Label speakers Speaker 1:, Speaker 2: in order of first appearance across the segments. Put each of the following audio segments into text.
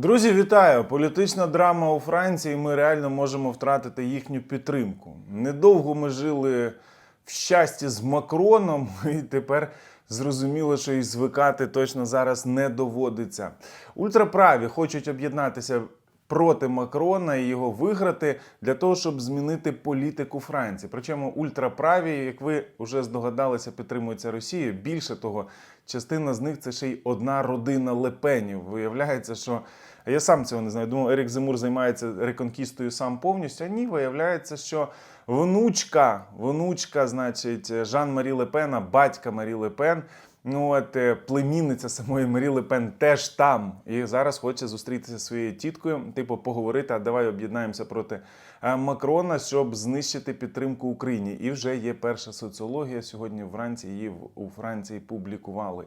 Speaker 1: Друзі, вітаю! Політична драма у Франції. Ми реально можемо втратити їхню підтримку. Недовго ми жили в щасті з Макроном, і тепер зрозуміло, що і звикати точно зараз не доводиться. Ультраправі хочуть об'єднатися проти Макрона і його виграти для того, щоб змінити політику Франції. Причому ультраправі, як ви вже здогадалися, підтримуються Росією. Більше того, частина з них це ще й одна родина Лепенів. Виявляється, що я сам цього не знаю. Думав, Ерік Зимур займається реконкістою сам повністю. А ні, виявляється, що внучка, внучка, значить, Жан-Марі Лепена, батька Марі Лепен. Ну от е, племінниця самої Марі Лепен теж там. І зараз хоче зустрітися зі своєю тіткою, типу, поговорити, а давай об'єднаємося проти е, Макрона, щоб знищити підтримку Україні. І вже є перша соціологія. Сьогодні вранці її у Франції публікували.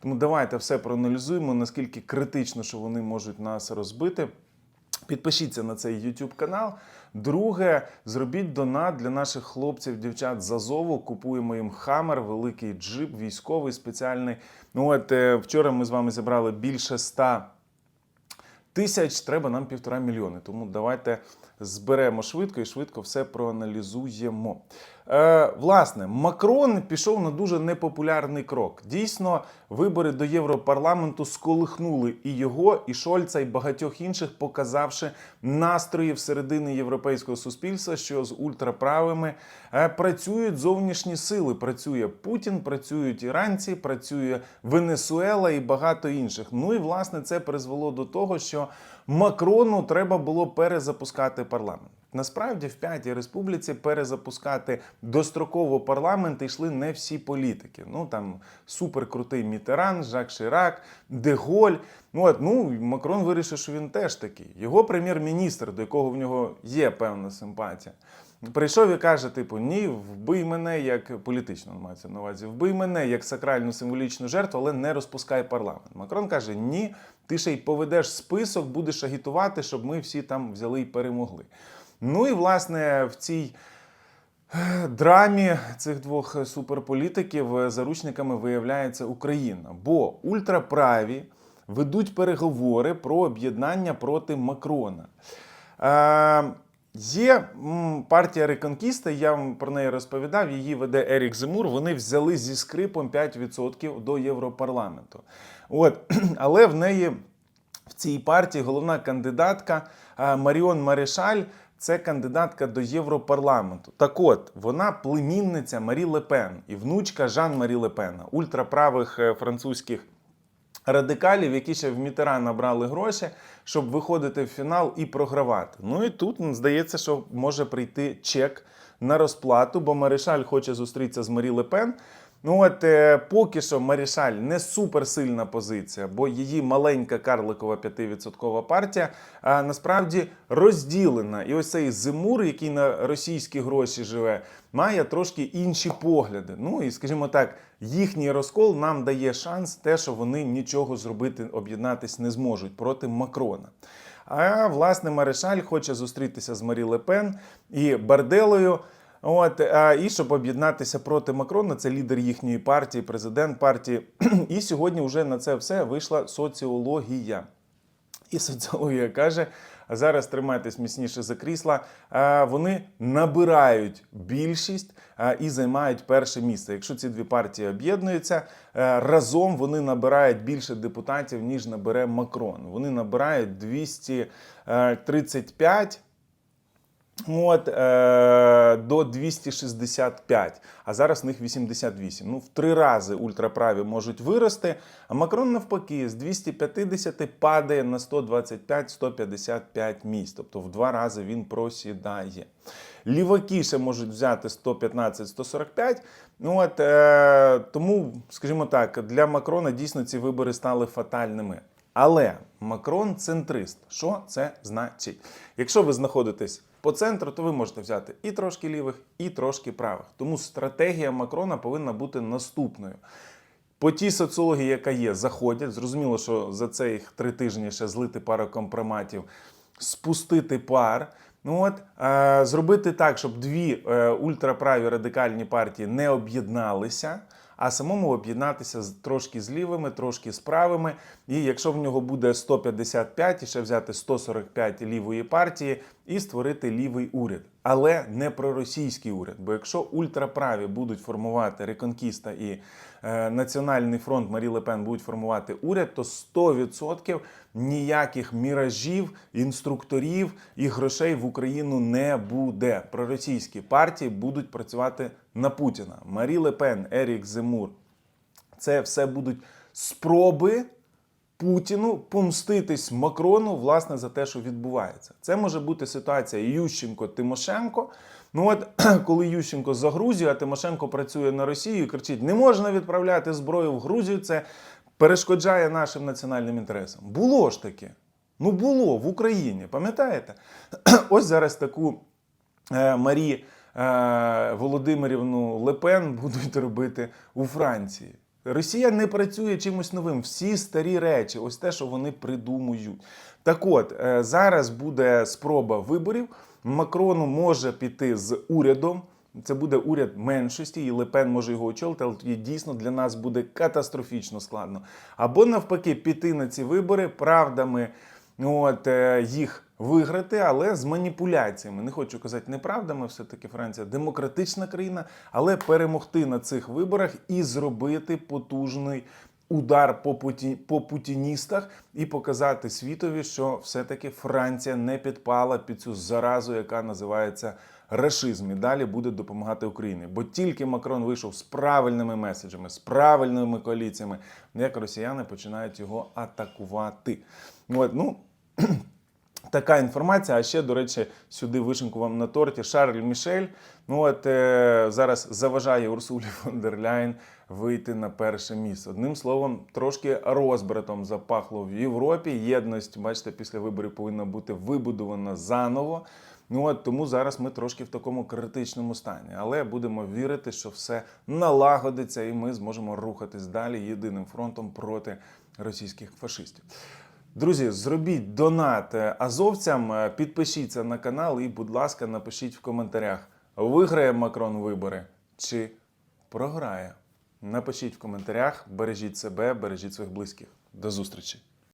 Speaker 1: Тому давайте все проаналізуємо, наскільки критично, що вони можуть нас розбити. Підпишіться на цей YouTube канал. Друге, зробіть донат для наших хлопців, дівчат з Азову. Купуємо їм хамер, великий джип, військовий спеціальний. Ну от е, вчора ми з вами зібрали більше 100 тисяч, треба нам півтора мільйони. Тому давайте зберемо швидко і швидко все проаналізуємо. Е, власне, Макрон пішов на дуже непопулярний крок. Дійсно, вибори до Європарламенту сколихнули і його, і Шольца, і багатьох інших, показавши настрої всередині європейського суспільства, що з ультраправими е, працюють зовнішні сили. Працює Путін, працюють іранці, працює Венесуела і багато інших. Ну і власне це призвело до того, що Макрону треба було перезапускати парламент. Насправді в п'ятій республіці перезапускати достроково парламент йшли не всі політики. Ну там суперкрутий Мітеран, Жак Ширак, Деголь. Ну от ну Макрон вирішив, що він теж такий. Його прем'єр-міністр, до якого в нього є певна симпатія. Прийшов і каже: типу, ні, вбий мене як політично мається на увазі, вбий мене як сакральну символічну жертву, але не розпускай парламент. Макрон каже: ні, ти ще й поведеш список, будеш агітувати, щоб ми всі там взяли і перемогли. Ну і власне в цій е, драмі цих двох суперполітиків е, заручниками виявляється Україна. Бо ультраправі ведуть переговори про об'єднання проти Макрона. Е, Є партія Реконкіста, я вам про неї розповідав. Її веде Ерік Зимур. Вони взяли зі скрипом 5% до Європарламенту. От, але в неї в цій партії головна кандидатка Маріон Марешаль. Це кандидатка до Європарламенту. Так от, вона племінниця Марі Лепен і внучка Жан Марі Лепена, ультраправих е, французьких радикалів, які ще в Мітера набрали гроші, щоб виходити в фінал і програвати. Ну і тут здається, що може прийти чек на розплату, бо Маришаль хоче зустрітися з Марі Лепен. Ну от е, поки що Марішаль не суперсильна позиція, бо її маленька карликова 5% партія а, насправді розділена. І ось цей Зимур, який на російські гроші живе, має трошки інші погляди. Ну і скажімо так, їхній розкол нам дає шанс, те, що вони нічого зробити, об'єднатись не зможуть проти Макрона. А власне Маришаль хоче зустрітися з Марі Лепен і Барделою. От і щоб об'єднатися проти Макрона, це лідер їхньої партії, президент партії. І сьогодні вже на це все вийшла соціологія. І соціологія каже: зараз тримайтесь міцніше за крісла. Вони набирають більшість і займають перше місце. Якщо ці дві партії об'єднуються, е, разом вони набирають більше депутатів, ніж набере Макрон. Вони набирають 235 От, е, до 265, а зараз в них 88. Ну, в три рази ультраправі можуть вирости. А Макрон навпаки з 250 падає на 125-155 місць. Тобто в два рази він просідає. Ліваки ще можуть взяти 115-145. Ну, от, е, тому, скажімо так, для Макрона дійсно ці вибори стали фатальними. Але Макрон центрист. Що це значить? Якщо ви знаходитесь по центру, то ви можете взяти і трошки лівих, і трошки правих. Тому стратегія Макрона повинна бути наступною. По тій соціології, яка є, заходять. Зрозуміло, що за цих три тижні ще злити пару компроматів, спустити пар. Ну от е, зробити так, щоб дві е, ультраправі радикальні партії не об'єдналися. А самому об'єднатися з- трошки з лівими, трошки з правими. І якщо в нього буде 155, і ще взяти 145 лівої партії і створити лівий уряд. Але не проросійський уряд. Бо якщо ультраправі будуть формувати Реконкіста і е, Національний фронт Марі Лепен будуть формувати уряд, то 100% ніяких міражів, інструкторів і грошей в Україну не буде. Проросійські партії будуть працювати на Путіна. Марі Лепен, Ерік Земур. Це все будуть спроби Путіну помститись Макрону власне за те, що відбувається. Це може бути ситуація Ющенко-Тимошенко. Ну от коли Ющенко за Грузію, а Тимошенко працює на Росію і кричить: не можна відправляти зброю в Грузію, це перешкоджає нашим національним інтересам. Було ж таке. Ну було в Україні, пам'ятаєте? Ось зараз таку е, Марі Володимирівну Лепен будуть робити у Франції. Росія не працює чимось новим. Всі старі речі, ось те, що вони придумують. Так от, е, зараз буде спроба виборів. Макрону може піти з урядом. Це буде уряд меншості, і Лепен може його очолити, але дійсно для нас буде катастрофічно складно. Або навпаки, піти на ці вибори правдами от, е, їх виграти, але з маніпуляціями. Не хочу казати неправдами, все-таки Франція демократична країна, але перемогти на цих виборах і зробити потужний удар по, путі, по путіністах і показати світові, що все-таки Франція не підпала під цю заразу, яка називається рашизм. І далі буде допомагати Україні. Бо тільки Макрон вийшов з правильними меседжами, з правильними коаліціями, як росіяни починають його атакувати. От, ну, Така інформація. А ще, до речі, сюди вишенку вам на торті Шарль Мішель. Ну от е, зараз заважає Урсулі фон дер Ляйн вийти на перше місце. Одним словом, трошки розбратом запахло в Європі. Єдність, бачите, після виборів повинна бути вибудована заново. Ну от тому зараз ми трошки в такому критичному стані. Але будемо вірити, що все налагодиться, і ми зможемо рухатись далі єдиним фронтом проти російських фашистів. Друзі, зробіть донат е, азовцям, е, підпишіться на канал і, будь ласка, напишіть в коментарях, виграє Макрон вибори чи програє. Напишіть в коментарях, бережіть себе, бережіть своїх близьких. До зустрічі!